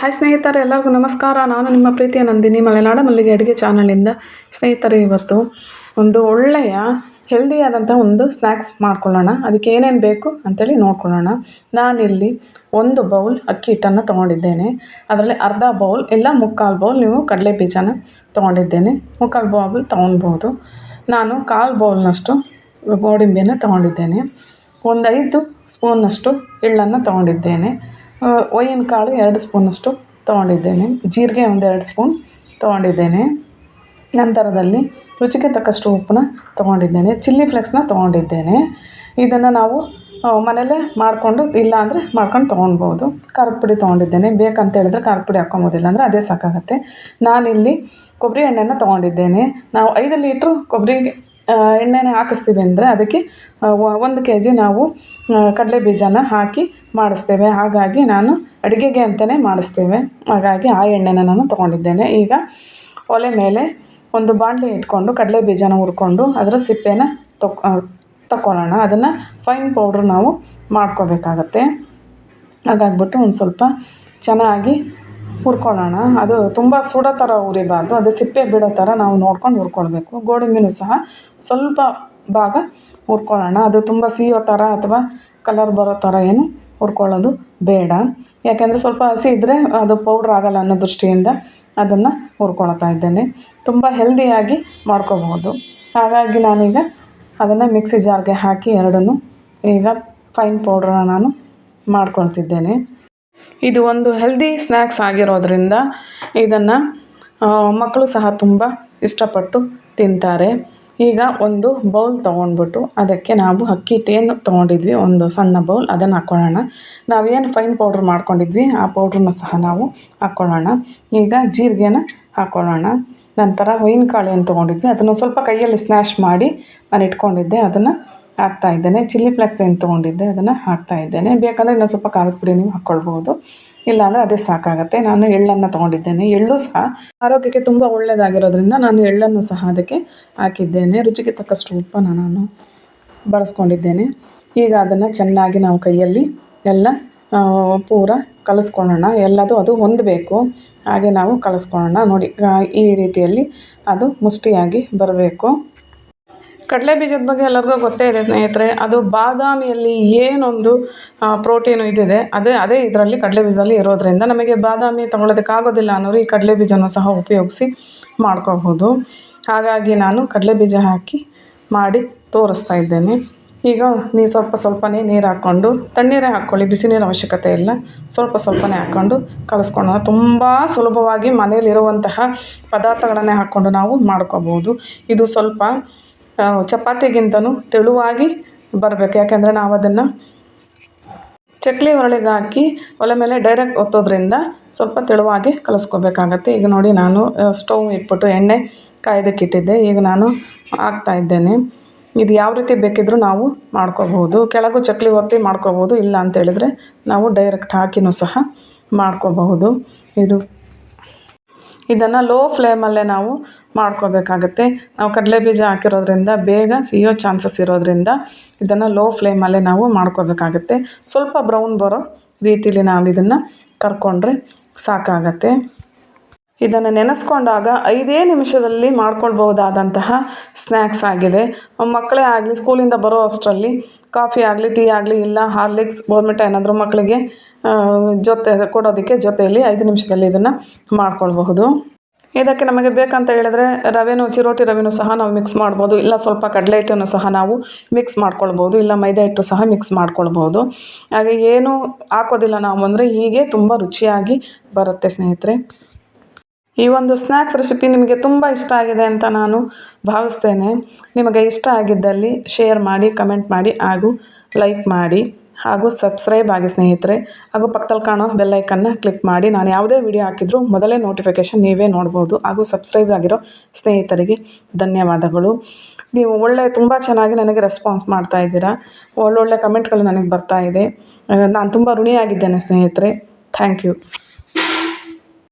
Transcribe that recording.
Hi ಸ್ನೇಹಿತರೆ, ಎಲ್ಲರಿಗೂ ನಮಸ್ಕಾರ. ನಾನು ನಿಮ್ಮ ಪ್ರೀತಿಯ ನಂದಿನಿ, ಮಲೆನಾಡ ಮಲ್ಲಿಗೆ ಅಡುಗೆ ಚಾನಲಿಂದ ಸ್ನೇಹಿತರೆ, ಇವತ್ತು ಒಂದು ಒಳ್ಳೆಯ ಹೆಲ್ದಿಯಾದಂಥ ಒಂದು ಸ್ನ್ಯಾಕ್ಸ್ ಮಾಡ್ಕೊಳ್ಳೋಣ. ಅದಕ್ಕೆ ಏನೇನು ಬೇಕು ಅಂಥೇಳಿ ನೋಡ್ಕೊಳ್ಳೋಣ. ನಾನಿಲ್ಲಿ ಒಂದು ಬೌಲ್ ಅಕ್ಕಿ ಹಿಟ್ಟನ್ನು ತೊಗೊಂಡಿದ್ದೇನೆ. ಅದರಲ್ಲಿ ಅರ್ಧ ಬೌಲ್ ಇಲ್ಲ ಮುಕ್ಕಾಲು ಬೌಲ್ ನೀವು ಕಡಲೆ ಬೀಜನ ತೊಗೊಂಡಿದ್ದೇನೆ. ಮುಕ್ಕಾಲು ಬೌಲ್ ತೊಗೊಳ್ಬೋದು ನಾನು ಕಾಲು ಬೌಲ್ನಷ್ಟು ಗೋಡಂಬಿಯನ್ನು ತೊಗೊಂಡಿದ್ದೇನೆ. ಒಂದು ಐದು ಸ್ಪೂನ್ನಷ್ಟು ಎಳ್ಳನ್ನು ತೊಗೊಂಡಿದ್ದೇನೆ. ಒಯ್ಯಿನ ಕಾಳು ಎರಡು ಸ್ಪೂನಷ್ಟು ತೊಗೊಂಡಿದ್ದೇನೆ. ಜೀರಿಗೆ ಒಂದು ಎರಡು ಸ್ಪೂನ್ ತೊಗೊಂಡಿದ್ದೇನೆ. ನಂತರದಲ್ಲಿ ರುಚಿಗೆ ತಕ್ಕಷ್ಟು ಉಪ್ಪನ್ನ ತೊಗೊಂಡಿದ್ದೇನೆ. ಚಿಲ್ಲಿ ಫ್ಲೆಕ್ಸ್ನ ತೊಗೊಂಡಿದ್ದೇನೆ. ಇದನ್ನು ನಾವು ಮನೆಯಲ್ಲೇ ಮಾಡಿಕೊಂಡು ಇಲ್ಲಾಂದರೆ ಮಾಡ್ಕೊಂಡು ತೊಗೊಳ್ಬೋದು ಖಾರದ ಪುಡಿ ತೊಗೊಂಡಿದ್ದೇನೆ. ಬೇಕಂತ ಹೇಳಿದ್ರೆ ಖಾರದ ಪುಡಿ ಹಾಕ್ಕೊಬೋದಿಲ್ಲ ಅಂದರೆ ಅದೇ ಸಾಕಾಗುತ್ತೆ. ನಾನಿಲ್ಲಿ ಕೊಬ್ಬರಿ ಎಣ್ಣೆನ ತೊಗೊಂಡಿದ್ದೇನೆ. ನಾವು ಐದು ಲೀಟ್ರು ಕೊಬ್ಬರಿಗೆ ಎಣ್ಣೆನ ಹಾಕಿಸ್ತೀವಿ ಅಂದರೆ ಅದಕ್ಕೆ ಒಂದು ಕೆ ಜಿ ನಾವು ಕಡಲೆ ಬೀಜನ ಹಾಕಿ ಮಾಡಿಸ್ತೇವೆ. ಹಾಗಾಗಿ ನಾನು ಅಡುಗೆಗೆ ಅಂತಲೇ ಮಾಡಿಸ್ತೇವೆ. ಹಾಗಾಗಿ ಆ ಎಣ್ಣೆನ ನಾನು ತೊಗೊಂಡಿದ್ದೇನೆ. ಈಗ ಒಲೆ ಮೇಲೆ ಒಂದು ಬಾಣಲೆ ಇಟ್ಕೊಂಡು, ಕಡಲೆ ಬೀಜನ ಹುರ್ಕೊಂಡು ಅದರ ಸಿಪ್ಪೆನ ತೊಕ್ ತಗೊಳ್ಳೋಣ ಅದನ್ನು ಫೈನ್ ಪೌಡ್ರ್ ನಾವು ಮಾಡ್ಕೋಬೇಕಾಗತ್ತೆ. ಹಾಗಾಗ್ಬಿಟ್ಟು ಒಂದು ಸ್ವಲ್ಪ ಚೆನ್ನಾಗಿ ಹುರ್ಕೊಳ್ಳೋಣ. ಅದು ತುಂಬ ಸುಡೋ ಥರ ಉರಿಬಾರ್ದು ಅದು ಸಿಪ್ಪೆ ಬಿಡೋ ಥರ ನಾವು ನೋಡ್ಕೊಂಡು ಹುರ್ಕೊಳ್ಬೇಕು. ಗೋಡಂಬಿನೂ ಸಹ ಸ್ವಲ್ಪ ಭಾಗ ಹುರ್ಕೊಳ್ಳೋಣ. ಅದು ತುಂಬ ಸಿಯೋ ಥರ ಅಥವಾ ಕಲರ್ ಬರೋ ಥರ ಏನು ಹುರ್ಕೊಳ್ಳೋದು ಬೇಡ. ಯಾಕೆಂದರೆ ಸ್ವಲ್ಪ ಹಸಿ ಇದ್ದರೆ ಅದು ಪೌಡ್ರ್ ಆಗಲ್ಲ ಅನ್ನೋ ದೃಷ್ಟಿಯಿಂದ ಅದನ್ನು ಹುರ್ಕೊಳ್ತಾ ಇದ್ದೇನೆ. ತುಂಬ ಹೆಲ್ದಿಯಾಗಿ ಮಾಡ್ಕೋಬಹುದು. ಹಾಗಾಗಿ ನಾನೀಗ ಅದನ್ನು ಮಿಕ್ಸಿ ಜಾರ್ಗೆ ಹಾಕಿ ಎರಡನ್ನೂ ಈಗ ಫೈನ್ ಪೌಡ್ರನ್ನ ನಾನು ಮಾಡ್ಕೊಳ್ತಿದ್ದೇನೆ. ಇದು ಒಂದು ಹೆಲ್ದಿ ಸ್ನ್ಯಾಕ್ಸ್ ಆಗಿರೋದರಿಂದ ಇದನ್ನು ಮಕ್ಕಳು ಸಹ ತುಂಬ ಇಷ್ಟಪಟ್ಟು ತಿಂತಾರೆ. ಈಗ ಒಂದು ಬೌಲ್ ತೊಗೊಂಡ್ಬಿಟ್ಟು ಅದಕ್ಕೆ ನಾವು ಅಕ್ಕಿ ಟೇನು ತೊಗೊಂಡಿದ್ವಿ, ಒಂದು ಸಣ್ಣ ಬೌಲ್ ಅದನ್ನು ಹಾಕ್ಕೊಳ್ಳೋಣ ನಾವೇನು ಫೈನ್ ಪೌಡ್ರ್ ಮಾಡ್ಕೊಂಡಿದ್ವಿ, ಆ ಪೌಡ್ರನ್ನ ಸಹ ನಾವು ಹಾಕ್ಕೊಳ್ಳೋಣ ಈಗ ಜೀರಿಗೆನ ಹಾಕ್ಕೊಳ್ಳೋಣ ನಂತರ ಕಾಳು ಏನು ತೊಗೊಂಡಿದ್ವಿ, ಅದನ್ನು ಸ್ವಲ್ಪ ಕೈಯಲ್ಲಿ ಸ್ನ್ಯಾಶ್ ಮಾಡಿ ನಾನು ಇಟ್ಕೊಂಡಿದ್ದೆ ಅದನ್ನು ಹಾಕ್ತಾಯಿದ್ದೇನೆ ಚಿಲ್ಲಿ ಫ್ಲೆಕ್ಸ್ ಏನು ತೊಗೊಂಡಿದ್ದೆ, ಅದನ್ನು ಹಾಕ್ತಾ ಇದ್ದೇನೆ. ಬೇಕಂದರೆ ಇನ್ನೊಂದು ಸ್ವಲ್ಪ ಖಾರದ ಪುಡಿ ನೀವು ಹಾಕ್ಕೊಳ್ಬೋದು. ಇಲ್ಲಾಂದರೆ ಅದೇ ಸಾಕಾಗುತ್ತೆ. ನಾನು ಎಳ್ಳನ್ನು ತೊಗೊಂಡಿದ್ದೇನೆ. ಎಳ್ಳು ಸಹ ಆರೋಗ್ಯಕ್ಕೆ ತುಂಬ ಒಳ್ಳೆಯದಾಗಿರೋದ್ರಿಂದ ನಾನು ಎಳ್ಳನ್ನು ಸಹ ಅದಕ್ಕೆ ಹಾಕಿದ್ದೇನೆ. ರುಚಿಗೆ ತಕ್ಕಷ್ಟು ಉಪ್ಪನ್ನು ನಾನು ಬಳಸ್ಕೊಂಡಿದ್ದೇನೆ. ಈಗ ಅದನ್ನು ಚೆನ್ನಾಗಿ ನಾವು ಕೈಯಲ್ಲಿ ಎಲ್ಲ ಪೂರ ಕಲಸ್ಕೊಳ್ಳೋಣ. ಎಲ್ಲದು ಅದು ಹೊಂದಬೇಕು. ಹಾಗೆ ನಾವು ಕಲಿಸ್ಕೊಳ್ಳೋಣ. ನೋಡಿ ಈ ರೀತಿಯಲ್ಲಿ ಅದು ಮುಷ್ಟಿಯಾಗಿ ಬರಬೇಕು. ಕಡಲೆ ಬೀಜದ ಬಗ್ಗೆ ಎಲ್ಲರಿಗೂ ಗೊತ್ತೇ ಇದೆ, ಸ್ನೇಹಿತರೆ. ಅದು ಬಾದಾಮಿಯಲ್ಲಿ ಏನೊಂದು ಪ್ರೋಟೀನು ಇದಿದೆ. ಅದೇ ಅದೇ ಇದರಲ್ಲಿ ಕಡಲೆ ಬೀಜದಲ್ಲಿ ಇರೋದರಿಂದ ನಮಗೆ ಬಾದಾಮಿ ಆಗೋದಿಲ್ಲ ಅನ್ನೋರು ಈ ಕಡಲೆ ಬೀಜನ ಸಹ ಉಪಯೋಗಿಸಿ ಮಾಡ್ಕೋಬೋದು. ಹಾಗಾಗಿ ನಾನು ಕಡಲೆ ಬೀಜ ಹಾಕಿ ಮಾಡಿ ತೋರಿಸ್ತಾ ಇದ್ದೇನೆ. ಈಗ ನೀವು ಸ್ವಲ್ಪ ಸ್ವಲ್ಪನೇ ನೀರು ಹಾಕ್ಕೊಂಡು, ತಣ್ಣೀರೇ ಹಾಕ್ಕೊಳ್ಳಿ ಬಿಸಿ ನೀರು ಅವಶ್ಯಕತೆ ಇಲ್ಲ. ಸ್ವಲ್ಪ ಸ್ವಲ್ಪನೇ ಹಾಕ್ಕೊಂಡು ಕಲಸ್ಕೊಳ್ಳೋಣ ತುಂಬ ಸುಲಭವಾಗಿ ಮನೆಯಲ್ಲಿರುವಂತಹ ಪದಾರ್ಥಗಳನ್ನೇ ಹಾಕ್ಕೊಂಡು ನಾವು ಮಾಡ್ಕೋಬೋದು. ಇದು ಸ್ವಲ್ಪ ಚಪಾತಿಗಿಂತನೂ ತೆಳುವಾಗಿ ಬರಬೇಕು. ಯಾಕೆಂದರೆ ನಾವು ಅದನ್ನು ಚಕ್ಲಿ ಒರಳಿಗೆ ಹಾಕಿ ಒಲೆ ಮೇಲೆ ಡೈರೆಕ್ಟ್ ಒತ್ತೋದ್ರಿಂದ ಸ್ವಲ್ಪ ತೆಳುವಾಗಿ ಕಲಸ್ಕೋಬೇಕಾಗತ್ತೆ. ಈಗ ನೋಡಿ ನಾನು ಸ್ಟವ್ ಇಟ್ಬಿಟ್ಟು ಎಣ್ಣೆ ಕಾಯ್ದಕ್ಕಿಟ್ಟಿದ್ದೆ. ಈಗ ನಾನು ಹಾಕ್ತಾ ಇದ್ದೇನೆ. ಇದು ಯಾವ ರೀತಿ ಬೇಕಿದ್ದರೂ ನಾವು ಮಾಡ್ಕೋಬಹುದು. ಕೆಳಗೂ ಚಕ್ಲಿ ಒತ್ತಿ ಮಾಡ್ಕೋಬೋದು ಇಲ್ಲ ಅಂತೇಳಿದರೆ ನಾವು ಡೈರೆಕ್ಟ್ ಹಾಕಿನೂ ಸಹ ಮಾಡ್ಕೋಬಹುದು. ಇದು ಇದನ್ನು ಲೋ ಫ್ಲೇಮಲ್ಲೇ ನಾವು ಮಾಡ್ಕೋಬೇಕಾಗತ್ತೆ. ನಾವು ಕಡಲೆ ಬೀಜ ಹಾಕಿರೋದ್ರಿಂದ ಬೇಗ ಸಿಯೋ ಚಾನ್ಸಸ್ ಇರೋದ್ರಿಂದ ಇದನ್ನು ಲೋ ಫ್ಲೇಮಲ್ಲೇ ನಾವು ಮಾಡ್ಕೋಬೇಕಾಗುತ್ತೆ. ಸ್ವಲ್ಪ ಬ್ರೌನ್ ಬರೋ ರೀತಿಲಿ ನಾವು ಇದನ್ನು ಕರ್ಕೊಂಡ್ರೆ ಸಾಕಾಗತ್ತೆ. ಇದನ್ನು ನೆನೆಸ್ಕೊಂಡಾಗ ಐದೇ ನಿಮಿಷದಲ್ಲಿ ಮಾಡ್ಕೊಳ್ಬಹುದಾದಂತಹ ಸ್ನ್ಯಾಕ್ಸ್ ಆಗಿದೆ. ಮಕ್ಕಳೇ ಆಗಲಿ, ಸ್ಕೂಲಿಂದ ಬರೋ ಅಷ್ಟರಲ್ಲಿ ಕಾಫಿ ಆಗಲಿ, ಟೀ ಆಗಲಿ, ಇಲ್ಲ ಹಾರ್ಲಿಕ್ಸ್ ಬೋರ್ಮಿಟ ಏನಾದರೂ ಮಕ್ಕಳಿಗೆ ಜೊತೆ ಕೊಡೋದಕ್ಕೆ ಜೊತೆಯಲ್ಲಿ ಐದು ನಿಮಿಷದಲ್ಲಿ ಇದನ್ನು ಮಾಡ್ಕೊಳ್ಬಹುದು. ಇದಕ್ಕೆ ನಮಗೆ ಬೇಕಂತ ಹೇಳಿದ್ರೆ ರವೆನೂ, ಚಿರೋಟಿ ರವೆನೂ ಸಹ ನಾವು ಮಿಕ್ಸ್ ಮಾಡ್ಬೋದು. ಇಲ್ಲ ಸ್ವಲ್ಪ ಕಡಲೆ ಹಿಟ್ಟನ್ನು ಸಹ ನಾವು ಮಿಕ್ಸ್ ಮಾಡ್ಕೊಳ್ಬೋದು. ಇಲ್ಲ ಮೈದಾ ಹಿಟ್ಟು ಸಹ ಮಿಕ್ಸ್ ಮಾಡ್ಕೊಳ್ಬೋದು. ಹಾಗೆ ಏನೂ ಹಾಕೋದಿಲ್ಲ ನಾವು ಅಂದರೆ ಹೀಗೆ ತುಂಬ ರುಚಿಯಾಗಿ ಬರುತ್ತೆ ಸ್ನೇಹಿತರೆ. ಈ ಒಂದು ಸ್ನ್ಯಾಕ್ಸ್ ರೆಸಿಪಿ ನಿಮಗೆ ತುಂಬ ಇಷ್ಟ ಆಗಿದೆ ಅಂತ ನಾನು ಭಾವಿಸ್ತೇನೆ. ನಿಮಗೆ ಇಷ್ಟ ಆಗಿದ್ದಲ್ಲಿ ಶೇರ್ ಮಾಡಿ ಕಮೆಂಟ್ ಮಾಡಿ ಹಾಗೂ ಲೈಕ್ ಮಾಡಿ. ಹಾಗೂ ಸಬ್ಸ್ಕ್ರೈಬ್ ಆಗಿ ಸ್ನೇಹಿತರೆ. ಹಾಗೂ ಪಕ್ಕದಲ್ಲಿ ಕಾಣೋ ಬೆಲ್ಲೈಕನ್ನ ಕ್ಲಿಕ್ ಮಾಡಿ. ನಾನು ಯಾವುದೇ ವಿಡಿಯೋ ಹಾಕಿದರೂ ಮೊದಲೇ ನೋಟಿಫಿಕೇಷನ್ ನೀವೇ ನೋಡ್ಬೋದು. ಹಾಗೂ ಸಬ್ಸ್ಕ್ರೈಬ್ ಆಗಿರೋ ಸ್ನೇಹಿತರಿಗೆ ಧನ್ಯವಾದಗಳು. ನೀವು ಒಳ್ಳೆ, ತುಂಬ ಚೆನ್ನಾಗಿ ನನಗೆ ರೆಸ್ಪಾನ್ಸ್ ಮಾಡ್ತಾ ಇದ್ದೀರಾ. ಒಳ್ಳೊಳ್ಳೆ ಕಮೆಂಟ್ಗಳು ನನಗೆ ಬರ್ತಾ ಇದೆ. ನಾನು ತುಂಬ ಋಣಿಯಾಗಿದ್ದೇನೆ ಸ್ನೇಹಿತರೆ. Thank you